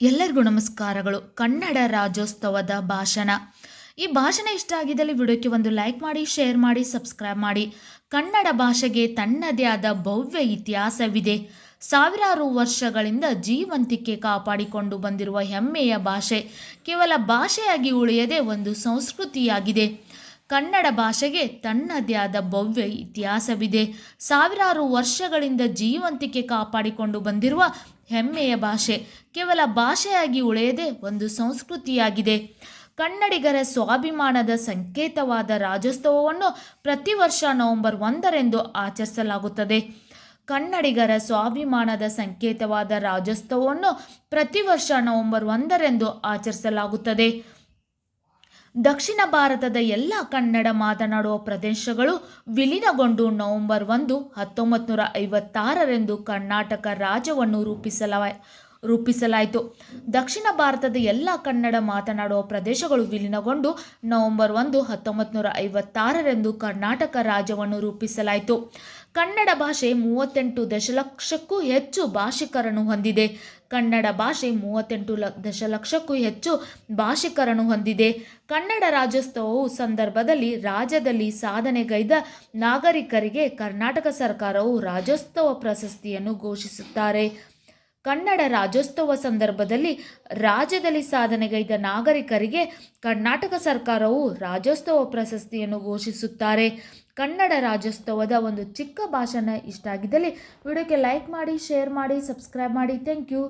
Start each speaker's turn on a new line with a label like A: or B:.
A: ಎಲ್ಲರಿಗೂ ನಮಸ್ಕಾರಗಳು. ಕನ್ನಡ ರಾಜ್ಯೋತ್ಸವದ ಭಾಷಣ. ಈ ಭಾಷಣ ಇಷ್ಟ ಆಗಿದ್ದಲ್ಲಿ ವಿಡಿಯೋಕ್ಕೆ ಒಂದು ಲೈಕ್ ಮಾಡಿ, ಶೇರ್ ಮಾಡಿ, ಸಬ್ಸ್ಕ್ರೈಬ್ ಮಾಡಿ. ಕನ್ನಡ ಭಾಷೆಗೆ ತನ್ನದೇ ಆದ ಭವ್ಯ ಇತಿಹಾಸವಿದೆ. ಸಾವಿರಾರು ವರ್ಷಗಳಿಂದ ಜೀವಂತಿಕೆ ಕಾಪಾಡಿಕೊಂಡು ಬಂದಿರುವ ಹೆಮ್ಮೆಯ ಭಾಷೆ ಕೇವಲ ಭಾಷೆಯಾಗಿ ಉಳಿಯದೆ ಒಂದು ಸಂಸ್ಕೃತಿಯಾಗಿದೆ. ಕನ್ನಡ ಭಾಷೆಗೆ ತನ್ನದೇ ಆದ ಭವ್ಯ ಇತಿಹಾಸವಿದೆ. ಸಾವಿರಾರು ವರ್ಷಗಳಿಂದ ಜೀವಂತಿಕೆ ಕಾಪಾಡಿಕೊಂಡು ಬಂದಿರುವ ಹೆಮ್ಮೆಯ ಭಾಷೆ. ಕೇವಲ ಭಾಷೆಯಾಗಿ ಉಳಿಯದೆ ಒಂದು ಸಂಸ್ಕೃತಿಯಾಗಿದೆ. ಕನ್ನಡಿಗರ ಸ್ವಾಭಿಮಾನದ ಸಂಕೇತವಾದ ರಾಜ್ಯೋತ್ಸವವನ್ನು ಪ್ರತಿ ವರ್ಷ ನವೆಂಬರ್ ಒಂದರೆಂದು ಆಚರಿಸಲಾಗುತ್ತದೆ. ಕನ್ನಡಿಗರ ಸ್ವಾಭಿಮಾನದ ಸಂಕೇತವಾದ ರಾಜ್ಯೋತ್ಸವವನ್ನು ಪ್ರತಿ ವರ್ಷ ನವೆಂಬರ್ ಒಂದರೆಂದು ಆಚರಿಸಲಾಗುತ್ತದೆ. ದಕ್ಷಿಣ ಭಾರತದ ಎಲ್ಲ ಕನ್ನಡ ಮಾತನಾಡುವ ಪ್ರದೇಶಗಳು ವಿಲೀನಗೊಂಡು ನವೆಂಬರ್ ಒಂದು ಹತ್ತೊಂಬತ್ತು ನೂರ ಐವತ್ತಾರರಂದು ಕರ್ನಾಟಕ ರಾಜ್ಯವನ್ನು ರೂಪಿಸಲ ರೂಪಿಸಲಾಯಿತು. ದಕ್ಷಿಣ ಭಾರತದ ಎಲ್ಲ ಕನ್ನಡ ಮಾತನಾಡುವ ಪ್ರದೇಶಗಳು ವಿಲೀನಗೊಂಡು ನವೆಂಬರ್ ಒಂದು ಹತ್ತೊಂಬತ್ತು ನೂರ ಐವತ್ತಾರರಂದು ಕರ್ನಾಟಕ ರಾಜ್ಯವನ್ನು ರೂಪಿಸಲಾಯಿತು. ಕನ್ನಡ ಭಾಷೆ ಮೂವತ್ತೆಂಟು ದಶಲಕ್ಷಕ್ಕೂ ಹೆಚ್ಚು ಭಾಷಿಕರನ್ನು ಹೊಂದಿದೆ. ಕನ್ನಡ ಭಾಷೆ ಮೂವತ್ತೆಂಟು ಲ ದಶಲಕ್ಷಕ್ಕೂ ಹೆಚ್ಚು ಭಾಷಿಕರನ್ನು ಹೊಂದಿದೆ. ಕನ್ನಡ ರಾಜ್ಯೋತ್ಸವವು ಸಂದರ್ಭದಲ್ಲಿ ರಾಜ್ಯದಲ್ಲಿ ಸಾಧನೆಗೈದ ನಾಗರಿಕರಿಗೆ ಕರ್ನಾಟಕ ಸರ್ಕಾರವು ರಾಜ್ಯೋತ್ಸವ ಪ್ರಶಸ್ತಿಯನ್ನು ಘೋಷಿಸುತ್ತಾರೆ. ಕನ್ನಡ ರಾಜ್ಯೋತ್ಸವ ಸಂದರ್ಭದಲ್ಲಿ ರಾಜ್ಯದಲ್ಲಿ ಸಾಧನೆಗೈದ ನಾಗರಿಕರಿಗೆ ಕರ್ನಾಟಕ ಸರ್ಕಾರವು ರಾಜ್ಯೋತ್ಸವ ಪ್ರಶಸ್ತಿಯನ್ನು ಘೋಷಿಸುತ್ತಾರೆ. ಕನ್ನಡ ರಾಜ್ಯೋತ್ಸವದ ಒಂದು ಚಿಕ್ಕ ಭಾಷಣ ಇಷ್ಟ ಆಗಿದ್ದಲ್ಲಿ ವಿಡಿಯೋಕ್ಕೆ ಲೈಕ್ ಮಾಡಿ, ಶೇರ್ ಮಾಡಿ, ಸಬ್ಸ್ಕ್ರೈಬ್ ಮಾಡಿ. Thank you.